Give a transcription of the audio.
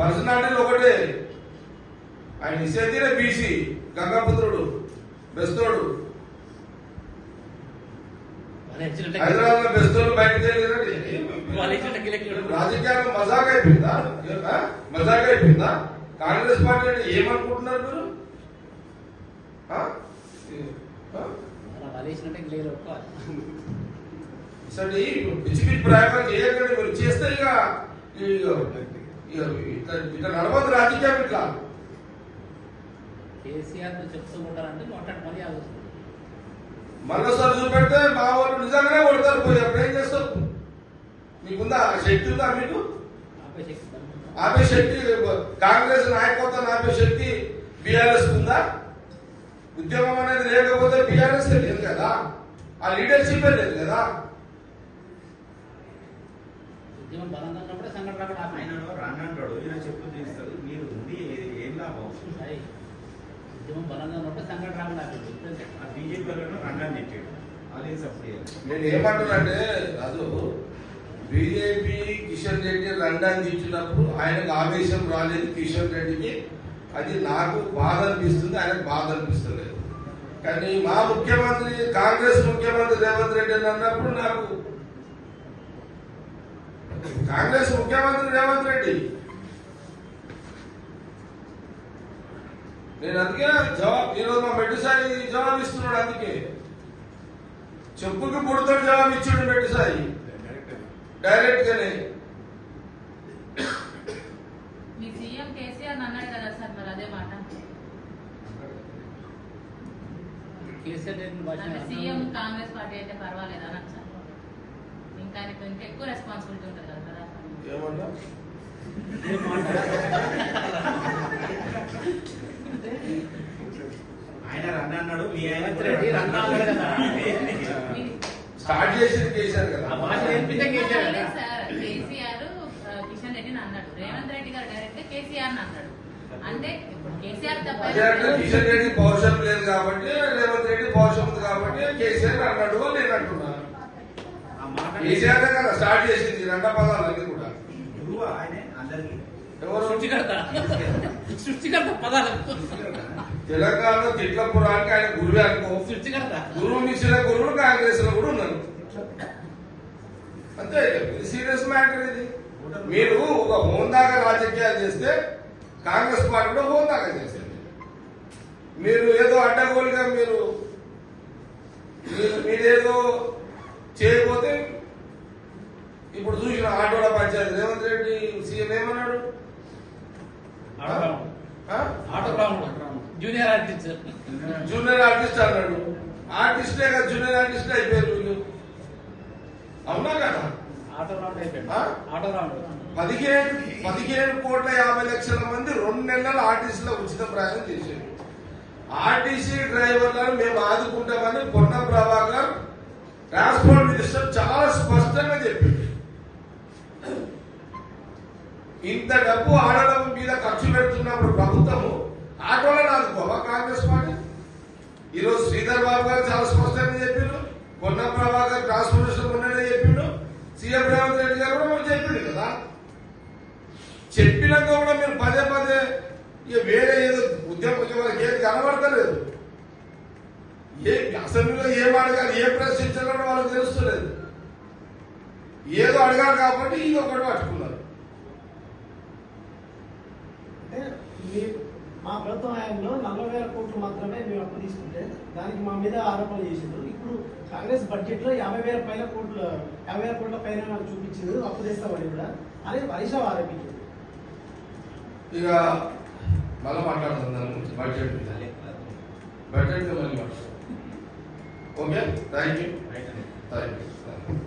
Personality ఒకటే. ఆయన నిషేధిన BC గంగాపుత్రుడు బెస్తోడు. హైదరాబాద్లో బెస్తోడు వెళ్ళిరండి రాజకీయాలు మజాక్ అయిపోయిందా? మజాక్ అయిపోయిందా కాంగ్రెస్ పార్టీ అంటే ఏమనుకుంటున్నారు మీరు? పిచ్చి పిచ్చి ప్రయోగాలు చేయకండి మీరు చేస్తే ఇక ఇట్లా నడవదు రాజకీయం ఇట్లా కేసీఆర్ చెప్తూ ఉంటారంటే మళ్ళీ ఆలోచన మళ్ళీసారి చూపెడితే మా వాళ్ళు నిజంగానే కొడతారు పోయి అప్పుడు ఏం చేస్తారు? మీకుందా శక్తి ఉందా మీకు? ఆపే శక్తి కాంగ్రెస్ నాయకత్వం ఆపే శక్తి బీఆర్ఎస్ ఉందా? ఉద్యమం అనేది లేకపోతే బీఆర్ఎస్ లేదు కదా. ఆ లీడర్షిప్ లేదు కదా. ఉద్యమం బలంగా ఉన్నప్పుడే సంఘటన రాకుండా. ఆయన రానంటాడు ఈయన చెప్పు తీస్తాడు. మీరు ఉండి ఏ- లాభం. ఉద్యమం బలంగా ఉన్నప్పుడే సంఘటన రాకుండా ఆ బీజేపీ వాళ్ళను రన్నాన్ని తిట్టాడు అదే సపోర్ట్ నేను ఏమంటున్నానంటే రాజు బీజేపీ కిషన్ రెడ్డి లండన్ ఇచ్చినప్పుడు ఆయనకు ఆవేశం రాలేదు కిషన్ రెడ్డికి. అది నాకు బాధ అనిపిస్తుంది ఆయనకు బాధ అనిపిస్తలేదు. కానీ మా ముఖ్యమంత్రి కాంగ్రెస్ ముఖ్యమంత్రి రేవంత్ రెడ్డి అని అన్నప్పుడు నాకు కాంగ్రెస్ ముఖ్యమంత్రి రేవంత్ రెడ్డి. నేను అందుకే జవాబు ఈరోజు మా మెడ్డిసాయి జవాబు ఇస్తున్నాడు అందుకే. చెప్పుకి పుడతాడు జవాబు ఇచ్చాడు మెడ్డిసాయి డైరెక్ట్ గానే మీ సీఎం కేసీఆర్ అన్నాడు కదా సార్ మరి అదే మాట. కేసీఆర్ చెప్పిన భాష అంటే సీఎం కాంగ్రెస్ పార్టీ అయితే పర్వాలేదు ఇంకా ఇంకా ఎక్కువ రెస్పాన్సిబిలిటీ ఉంటుంది కదా కదా. ఏమన్నా ఆయన రన్ అన్నాడు మీ ఆయన రేవంత్ రెడ్డి రన్ అన్నాడు కదా. మీ- స్టార్ట్ చేసింది కేసీఆర్ కదా. ఆ భాష నేర్పించే కేసీఆర్ కిషన్ రెడ్డిని అన్నాడు. రేవంత్ రెడ్డి గారు డైరెక్ట్ కేసీఆర్ అన్నాడు. అంటే ఇప్పుడు కేసీఆర్ తప్ప కిషన్ రెడ్డి పౌరుషం లేదు కాబట్టి రేవంత్ రెడ్డి పౌరుషం ఉంది కాబట్టి కేసీఆర్ అన్నాడు. కేసీఆర్ కదా స్టార్ట్ చేసింది రెండ పదాలన్నీ కూడా. గురువు ఆయనే అందరికి. ఎవరు సృష్టికర్త? సృష్టికర్త పదాలు. తెలంగాణలో తిట్లపురానికి ఆయన గురువే అనుకో. సృష్టికర్త. గురువు మించిన గురువులు కాంగ్రెస్లో కూడా ఉన్నారు. అంతే సీరియస్ మ్యాటర్ ఇది. మీరు ఒక హోందాగా రాజకీయాలు చేస్తే కాంగ్రెస్ పార్టీ కూడా హోందాగా చేస్తుంది మీరు ఏదో అడ్డగోలుగా మీరు మీరు- మీరేదో చేయకపోతే ఇప్పుడు చూసిన ఆటోల పంచాయతీ రేవంత్ రెడ్డి సీఎం ఏమన్నాడు? జూనియర్ ఆర్టిస్ట్ జూనియర్ ఆర్టిస్ట్ అన్నాడు. ఆర్టిస్టే కదా జూనియర్ ఆర్టిస్ట్ అయిపోయారు వీళ్ళు. అవునా కదా? పదిహేను పదిహేను కోట్ల యాభై లక్షల మంది రెండు నెలలు ఆర్టీసీలో ఉచిత ప్రయాణం చేశారు. ఆర్టీసీ డ్రైవర్లను మేము ఆదుకుంటామని పొన్న ప్రభాకర్ ట్రాన్స్పోర్ట్ మినిస్టర్ చాలా స్పష్టంగా చెప్పింది ఇంత డబ్బు ఆడడం మీద ఖర్చు పెడుతున్నప్పుడు ప్రభుత్వము ఆటోలను ఆదుకోవా కాంగ్రెస్ పార్టీ. ఈరోజు శ్రీధర్ బాబు గారు చాలా స్పష్టంగా చెప్పిండు. కొన్న ప్రభాకర్ ట్రాన్స్పోర్టేషన్ ఉన్నాడని చెప్పిండు. సీఎం రేవంత్ రెడ్డి గారు కూడా మనం చెప్పిండు కదా. చెప్పినాక కూడా మీరు పదే పదే ఇక వేరే ఏదో ఉద్యమం ఇక వాళ్ళకి ఏది కనబడతలేదు. ఏ అసెంబ్లీలో ఏం అడగాలి ఏం ప్రశ్నించాలని వాళ్ళకి తెలుస్తలేదు. ఏదో అడగాలి కాబట్టి ఇది ఒకటి పట్టుకున్నారు. అంటే మీ మా ప్రభుత్వం హయాంలో నలభై వేల కోట్లు మాత్రమే మేము అప్పు తీసుకుంటే దానికి మా మీద ఆరోపణలు చేసిండ్రు. ఇప్పుడు కాంగ్రెస్ బడ్జెట్లో యాభై వేల పైన కోట్ల యాభై వేల కోట్ల పైన నాకు చూపించింది అప్పు తెస్తామని కూడా. అని రావు ఆరోపించారు ఇక మళ్ళీ మాట్లాడుతుంది దాని గురించి. బడ్జెట్ బడ్జెట్ మీద మళ్ళీ మాట్లాడుతుంది okay? Thank you thank you